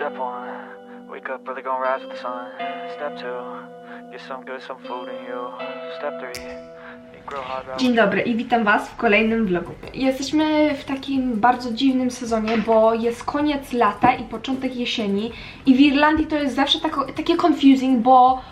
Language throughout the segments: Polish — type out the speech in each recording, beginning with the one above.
Step one, wake up early, gonna rise with the sun. Step two, get some good, some food in you. Step three. Dzień dobry i witam Was w kolejnym vlogu. Jesteśmy w takim bardzo dziwnym sezonie, bo jest koniec lata i początek jesieni i w Irlandii to jest zawsze tako, takie confusing, bo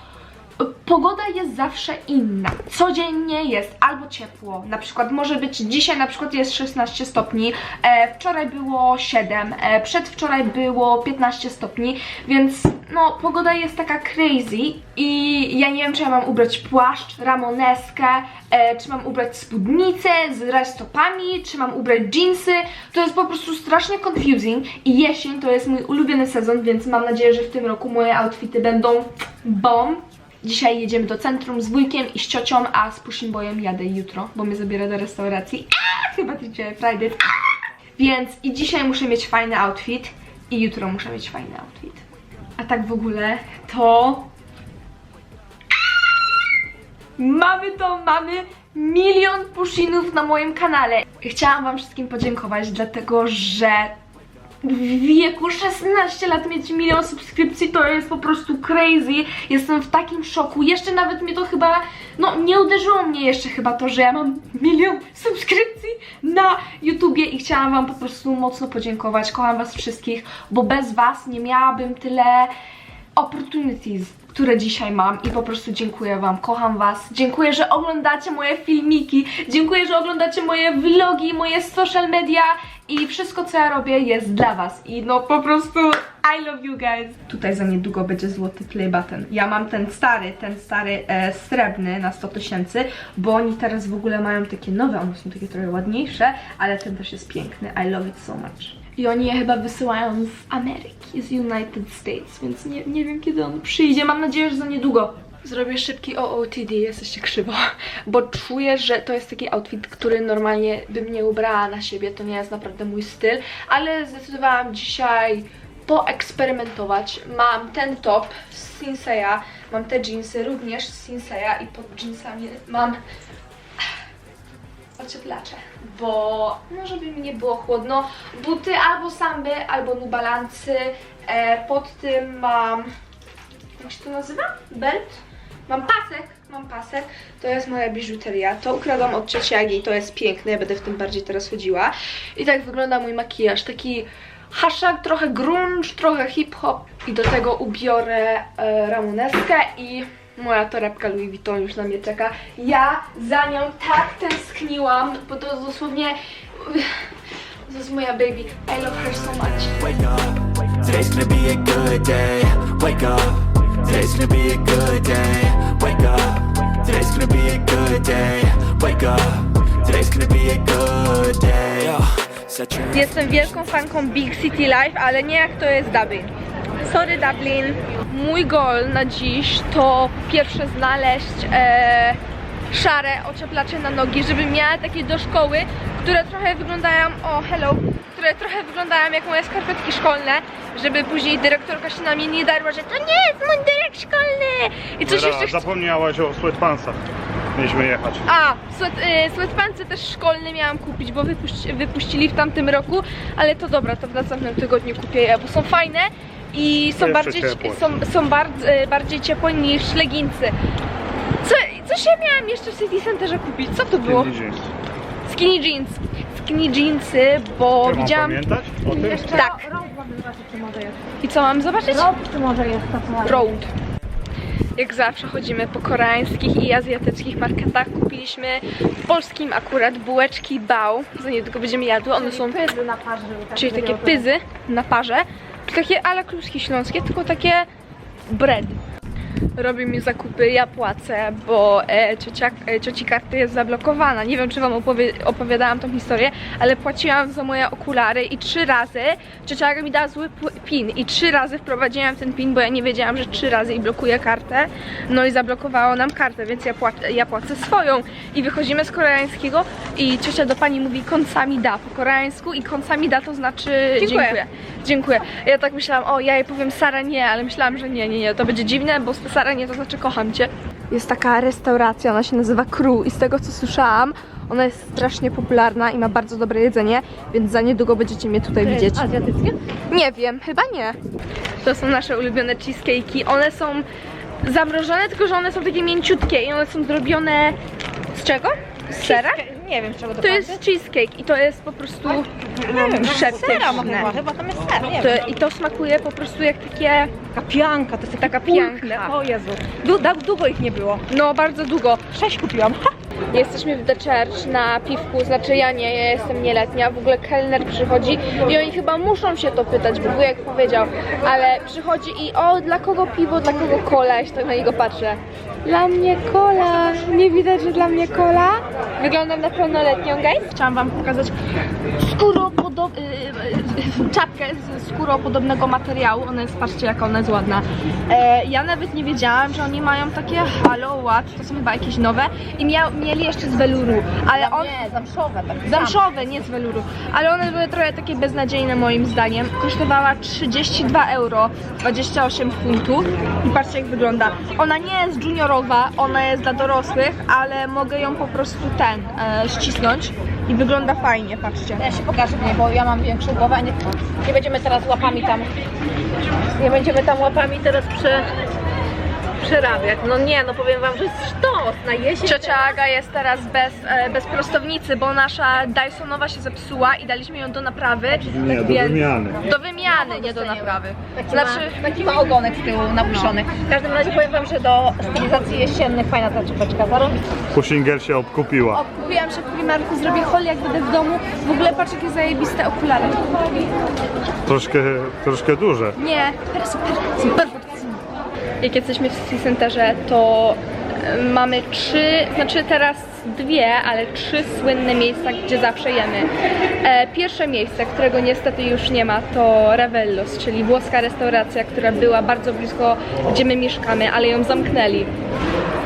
pogoda jest zawsze inna. Codziennie jest albo ciepło, na przykład może być dzisiaj na przykład jest 16 stopni, e, wczoraj było 7, e, przedwczoraj było 15 stopni, więc no pogoda jest taka crazy i ja nie wiem czy ja mam ubrać płaszcz, ramoneskę, e, czy mam ubrać spódnicę z rajstopami, czy mam ubrać jeansy, to jest po prostu strasznie confusing i jesień to jest mój ulubiony sezon, więc mam nadzieję, że w tym roku moje outfity będą bomb. Dzisiaj jedziemy do centrum z wujkiem i z ciocią, a z Pushing Boyem jadę jutro, bo mnie zabiera do restauracji. Aaa, chyba dzisiaj Friday. Aaa! Więc i dzisiaj muszę mieć fajny outfit i jutro muszę mieć fajny outfit. A tak w ogóle to... Mamy to, mamy milion pushinów na moim kanale. Chciałam wam wszystkim podziękować, dlatego że w wieku 16 lat mieć milion subskrypcji to jest po prostu crazy. Jestem w takim szoku. Jeszcze nawet mnie to chyba, no nie uderzyło mnie jeszcze chyba to, że ja mam milion subskrypcji na YouTubie i chciałam wam po prostu mocno podziękować. Kocham was wszystkich, bo bez was nie miałabym tyle opportunities, które dzisiaj mam i po prostu dziękuję wam, kocham was. Dziękuję, że oglądacie moje filmiki, dziękuję, że oglądacie moje vlogi, moje social media i wszystko co ja robię jest dla was i no po prostu I love you guys. Tutaj za niedługo będzie złoty play button. Ja mam ten stary, ten stary e, srebrny na 100 tysięcy, bo oni teraz w ogóle mają takie nowe, one są takie trochę ładniejsze, ale ten też jest piękny. I love it so much. I oni je chyba wysyłają z Ameryki, z United States, więc nie, nie wiem kiedy on przyjdzie. Mam nadzieję, że za niedługo. Zrobię szybki OOTD, jesteście krzywo, bo czuję, że to jest taki outfit, który normalnie bym nie ubrała na siebie, to nie jest naprawdę mój styl, ale zdecydowałam dzisiaj poeksperymentować. Mam ten top z Sinseya, mam te jeansy również z Sinseya i pod jeansami mam ocieplacze, bo no żeby mi nie było chłodno, buty albo samby, albo nubalancy, e, pod tym mam, jak się to nazywa? Belt? Mam pasek, mam pasek, to jest moja biżuteria, to ukradłam od cioci Agi, to jest piękne, ja będę w tym bardziej teraz chodziła. I tak wygląda mój makijaż, taki hashtag, trochę grunge, trochę hip-hop. I do tego ubiorę e, ramoneskę i moja torebka Louis Vuitton już na mnie czeka. Ja za nią tak tęskniłam, bo to dosłownie... To jest moja baby. I love her so much. Wake up, today's gonna be a good day. Wake up, today's gonna be a good day. Wake up, today's gonna be a good day. Wake up, today's gonna be a good day. Yo, set your Jestem wielką fanką Big City Life, ale nie jak to jest Dublin. Sorry Dublin. Mój goal na dziś to pierwsze znaleźć e, szare ocieplacze na nogi, żebym miała takie do szkoły, które trochę wyglądają, o hello, które trochę wyglądają jak moje skarpetki szkolne, żeby później dyrektorka się na mnie nie darła, że to nie jest mundurek szkolny i coś Vera, jeszcze zapomniałaś o sweatpansach. Mieliśmy jechać. A, sweat, y, sweatpantsy też szkolne miałam kupić, bo wypuści, wypuścili w tamtym roku, ale to dobra, to w następnym tygodniu kupię je, bo są fajne i są Jeszcze bardziej, ciepłe. są, są bardzo, y, bardziej ciepłe niż leginsy. Co, coś ja miałam jeszcze w City Centerze kupić, co to było? Skinny jeans. Skinny jeans. Skinny jeansy, bo Czy mam widziałam... pamiętać o tym? Tak. I co mam zobaczyć? czy może jest to Road. Jak zawsze chodzimy po koreańskich i azjatyckich marketach. Kupiliśmy w polskim akurat bułeczki bao. Za niedługo będziemy jadły. One są, pyzy na parze. Tak czyli takie pyzy na parze. Takie ala kluski śląskie, tylko takie bread. Robi mi zakupy, ja płacę, bo e, ciocia, e, cioci karty jest zablokowana. Nie wiem, czy wam opowie, opowiadałam tą historię, ale płaciłam za moje okulary i trzy razy ciocia mi dała zły pin i trzy razy wprowadziłam ten pin, bo ja nie wiedziałam, że trzy razy i blokuje kartę. No i zablokowało nam kartę, więc ja, płacę, ja płacę swoją. I wychodzimy z koreańskiego i ciocia do pani mówi końcami da po koreańsku i końcami da to znaczy Dziękuję. dziękuję. Dziękuję. Ja tak myślałam, o ja jej powiem Sara nie, ale myślałam, że nie, nie, nie, to będzie dziwne, bo Sara nie to znaczy kocham cię. Jest taka restauracja, ona się nazywa Crew i z tego co słyszałam, Ona jest strasznie popularna i ma bardzo dobre jedzenie, więc za niedługo będziecie mnie tutaj widzieć. Azjatyckie? Nie wiem, chyba nie. To są nasze ulubione cheesecake'i. One są zamrożone, tylko że one są takie mięciutkie i one są zrobione z czego? Z sera? Nie wiem, z czego to To jest cheesecake i to jest po prostu Sera ma przepyszne. chyba, chyba tam jest ser, nie To. I to smakuje po prostu jak takie, Taka pianka, to jest taka pianka. O Jezu. Du, da- długo ich nie było. No bardzo długo. Sześć kupiłam. Jesteśmy w The Church na piwku, znaczy ja nie, ja jestem nieletnia, w ogóle kelner przychodzi i oni chyba muszą się to pytać, bo wujek powiedział, ale przychodzi i o, dla kogo piwo, dla kogo kola, ja tak na niego patrzę. Dla mnie kola, nie widać, że dla mnie kola? Wyglądam na pełnoletnią, guys? Chciałam wam pokazać skóropodob... y, y, y, czapkę z skóropodobnego materiału, ona jest, patrzcie jak ona jest ładna. E, ja nawet nie wiedziałam, że oni mają takie Halo What, to są chyba jakieś nowe i miał, mieli jeszcze z weluru, ale on... Nie, zamszowe. Tak Zamszowe, nie z weluru, ale one były trochę takie beznadziejne moim zdaniem. Kosztowała 32 euro, 28 funtów i patrzcie jak wygląda. Ona nie jest juniorowa, ona jest dla dorosłych, ale mogę ją po prostu ten, e, ścisnąć i wygląda fajnie, patrzcie. Ja się pokażę w niej, bo ja mam większą głowę, a nie, nie będziemy teraz łapami tam, nie będziemy tam łapami teraz prze, przerabiać. No nie, no powiem wam, że jest sztos na jesień. Ciocia Aga jest teraz bez, e, bez prostownicy, bo nasza Dysonowa się zepsuła i daliśmy ją do naprawy. Nie, do więc- wymiany. Do wymiany, nie do naprawy. Taki, Znaczy, ma, taki ma ogonek z tyłu napuszczony. W każdym razie powiem wam, że do stylizacji jesiennych fajna ta czapeczka. Zarobista. Pusinger się obkupiła. Kupiłam się w Primarku, zrobię hol jak będę w domu. W ogóle patrz jakie zajebiste okulary. Troszkę, troszkę duże. Nie, super, super. Jak jesteśmy w City Centerze, to e, mamy trzy, znaczy teraz dwie, ale trzy słynne miejsca, gdzie zawsze jemy. E, pierwsze miejsce, którego niestety już nie ma, to Ravellos, czyli włoska restauracja, która była bardzo blisko, gdzie my mieszkamy, ale ją zamknęli.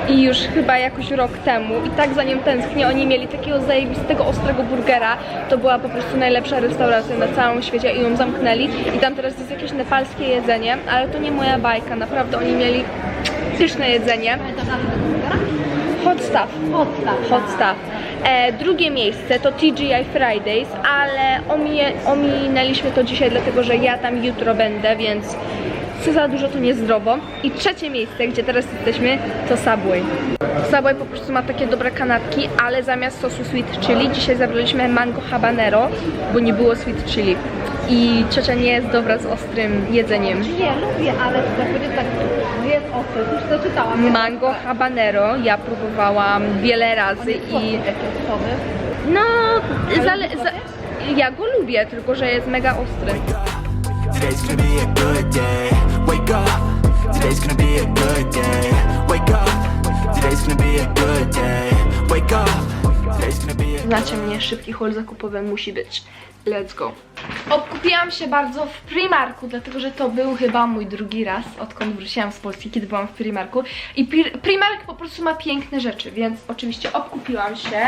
I już chyba jakoś rok temu i tak za nim tęsknię, oni mieli takiego zajebistego, ostrego burgera, to była po prostu najlepsza restauracja na całym świecie i ją zamknęli i tam teraz jest jakieś nepalskie jedzenie, ale to nie moja bajka, naprawdę oni mieli pyszne jedzenie. Hot stuff. Hot stuff. E, drugie miejsce to TGI Fridays, ale omije, ominęliśmy to dzisiaj, dlatego że ja tam jutro będę, więc co za dużo to niezdrowo. I trzecie miejsce, gdzie teraz jesteśmy, to Subway. Subway po prostu ma takie dobre kanapki, ale zamiast sosu sweet chili dzisiaj zabraliśmy mango habanero, bo nie było sweet chili. I ciocia nie jest dobra z ostrym jedzeniem. Nie, lubię, ale to tak, jest ostre, już to czytałam. Mango habanero ja próbowałam wiele razy i no, zale, za, ja go lubię, tylko że jest mega ostry. Today's gonna be a good day. Wake up. Today's gonna be a good day. Wake up. Today's gonna be a good day. Wake up. Today's gonna be a Znacie mnie, szybki haul zakupowy musi być. Let's go. Obkupiłam się bardzo w Primarku, dlatego że to był chyba mój drugi raz, odkąd wróciłam z Polski, kiedy byłam w Primarku. I Pri- Primark po prostu ma piękne rzeczy, więc oczywiście obkupiłam się.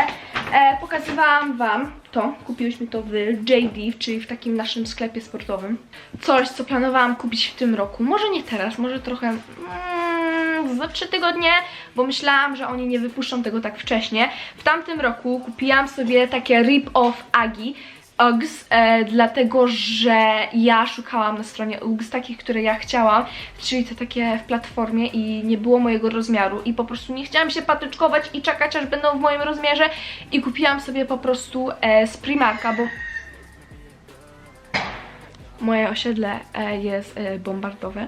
E, pokazywałam Wam to. Kupiłyśmy to w JD, czyli w takim naszym sklepie sportowym. Coś, co planowałam kupić w tym roku. Może nie teraz, może trochę... Mm, za trzy tygodnie, bo myślałam, że oni nie wypuszczą tego tak wcześnie. W tamtym roku kupiłam sobie takie rip-off Agi. Uggs, e, dlatego że ja szukałam na stronie Uggs takich, które ja chciałam, czyli te takie w platformie i nie było mojego rozmiaru. I po prostu nie chciałam się patyczkować i czekać aż będą w moim rozmiarze. I kupiłam sobie po prostu e, z Primarka, bo moje osiedle e, jest e, bombardowe.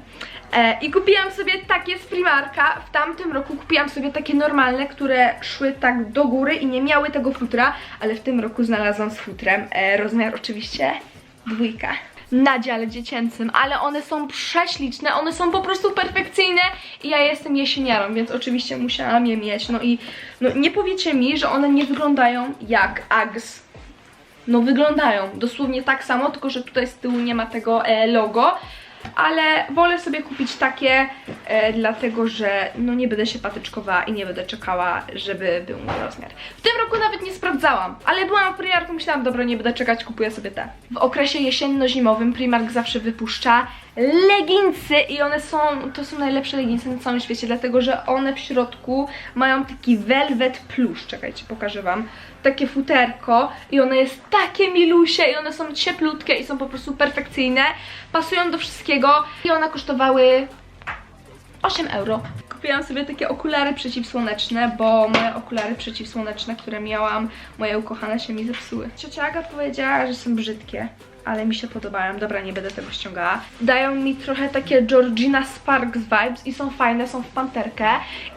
E, I kupiłam sobie takie z Primarka. W tamtym roku kupiłam sobie takie normalne, które szły tak do góry i nie miały tego futra, ale w tym roku znalazłam z futrem. Rozmiar oczywiście dwójka. Na dziale dziecięcym, ale one są prześliczne, one są po prostu perfekcyjne i ja jestem jesieniarą, więc oczywiście musiałam je mieć. No i no, nie powiecie mi, że one nie wyglądają jak Uggs no wyglądają dosłownie tak samo, tylko że tutaj z tyłu nie ma tego e, logo, ale wolę sobie kupić takie e, dlatego że no nie będę się patyczkowała i nie będę czekała, żeby był mój rozmiar. W tym roku nawet nie sprawdzałam, ale byłam w Primarku, myślałam, dobra, nie będę czekać, kupuję sobie te. W okresie jesienno-zimowym Primark zawsze wypuszcza leginsy i one są, to są najlepsze leginsy na całym świecie, dlatego że one w środku mają taki velvet plusz, czekajcie, pokażę wam, takie futerko i one jest takie milusie i one są cieplutkie i są po prostu perfekcyjne, pasują do wszystkiego i one kosztowały 8 euro. Kupiłam sobie takie okulary przeciwsłoneczne, bo moje okulary przeciwsłoneczne, które miałam, moje ukochane się mi zepsuły. Ciocia Aga powiedziała, że są brzydkie, ale mi się podobają. Dobra, nie będę tego ściągała. Dają mi trochę takie Georgina Sparks vibes i są fajne, są w panterkę.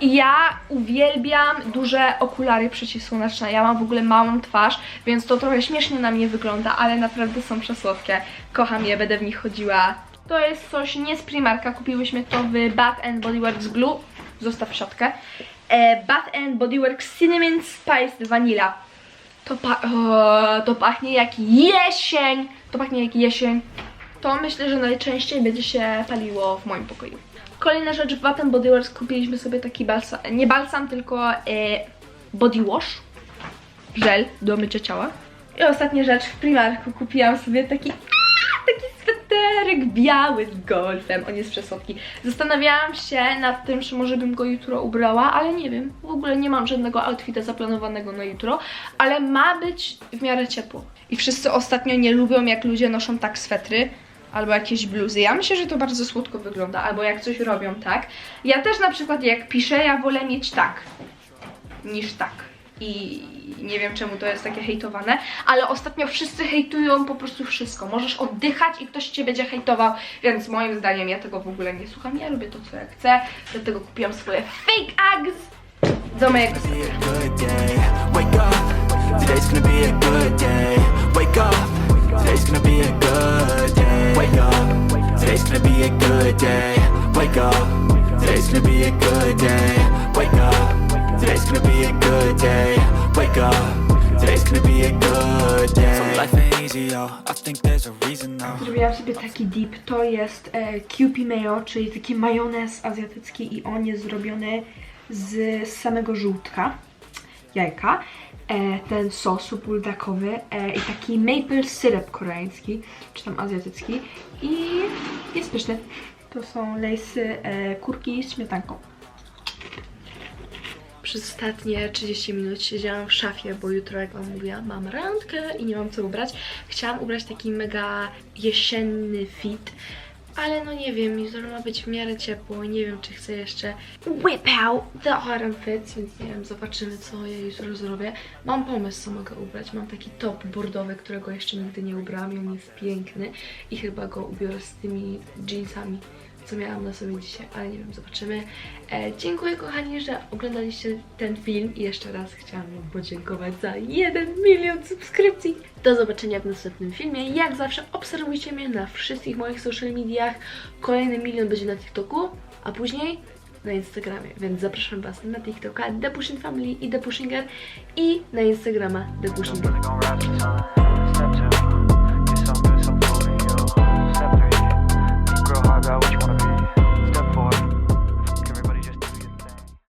I ja uwielbiam duże okulary przeciwsłoneczne. Ja mam w ogóle małą twarz, więc to trochę śmiesznie na mnie wygląda, ale naprawdę są przesłodkie. Kocham je, będę w nich chodziła to jest coś nie z Primarka, kupiłyśmy to w Bath and Body Works Glue. Zostaw siatkę. E, Bath and Body Works Cinnamon Spice Vanilla. To, pa o, to pachnie jak jesień. To pachnie jak jesień. To myślę, że najczęściej będzie się paliło w moim pokoju. Kolejna rzecz w and Body Works kupiliśmy sobie taki balsam, nie balsam, tylko e, body wash. Żel do mycia ciała. I ostatnia rzecz, w Primarku kupiłam sobie taki sweterek biały z golfem. On jest przesłodki. Zastanawiałam się nad tym, czy może bym go jutro ubrała, ale nie wiem. W ogóle nie mam żadnego outfita zaplanowanego na jutro, ale ma być w miarę ciepło. I wszyscy ostatnio nie lubią, jak ludzie noszą tak swetry. Albo jakieś bluzy. Ja myślę, że to bardzo słodko wygląda, albo jak coś robią tak. Ja też na przykład jak piszę, ja wolę mieć tak niż tak. I nie wiem czemu to jest takie hejtowane, ale ostatnio wszyscy hejtują po prostu wszystko. Możesz oddychać i ktoś cię będzie hejtował, więc moim zdaniem ja tego w ogóle nie słucham. Ja robię to, co ja chcę, dlatego kupiłam swoje fake Uggs do mojego today's gonna be a good day. Day. Wake up, today's gonna be a good day. So life ain't easy, yo. I think there's a reason though. Zrobiłam sobie taki dip, to jest e, Kewpie Mayo, czyli taki majonez azjatycki i on jest zrobiony z samego żółtka, jajka, e, ten sos buldakowy e, i taki maple syrup koreański, czy tam azjatycki i jest pyszny. To są lejsy e, kurki z śmietanką. Przez ostatnie 30 minut siedziałam w szafie, bo jutro, jak wam mówiłam, mam randkę i nie mam co ubrać. Chciałam ubrać taki mega jesienny fit, ale no nie wiem, jutro ma być w miarę ciepło nie wiem, czy chcę jeszcze whip out the autumn fits, więc nie wiem, zobaczymy, co ja jutro zrobię. Mam pomysł, co mogę ubrać. Mam taki top bordowy, którego jeszcze nigdy nie ubrałam i on jest piękny i chyba go ubiorę z tymi jeansami co miałam na sobie dzisiaj, ale nie wiem, zobaczymy. E, dziękuję kochani, że oglądaliście ten film i jeszcze raz chciałam Wam podziękować za 1 milion subskrypcji. Do zobaczenia w następnym filmie. Jak zawsze obserwujcie mnie na wszystkich moich social mediach. Kolejny milion będzie na TikToku, a później na Instagramie, więc zapraszam Was na TikToka The Pushing Family i The Pushinger i na Instagrama The Pushinger.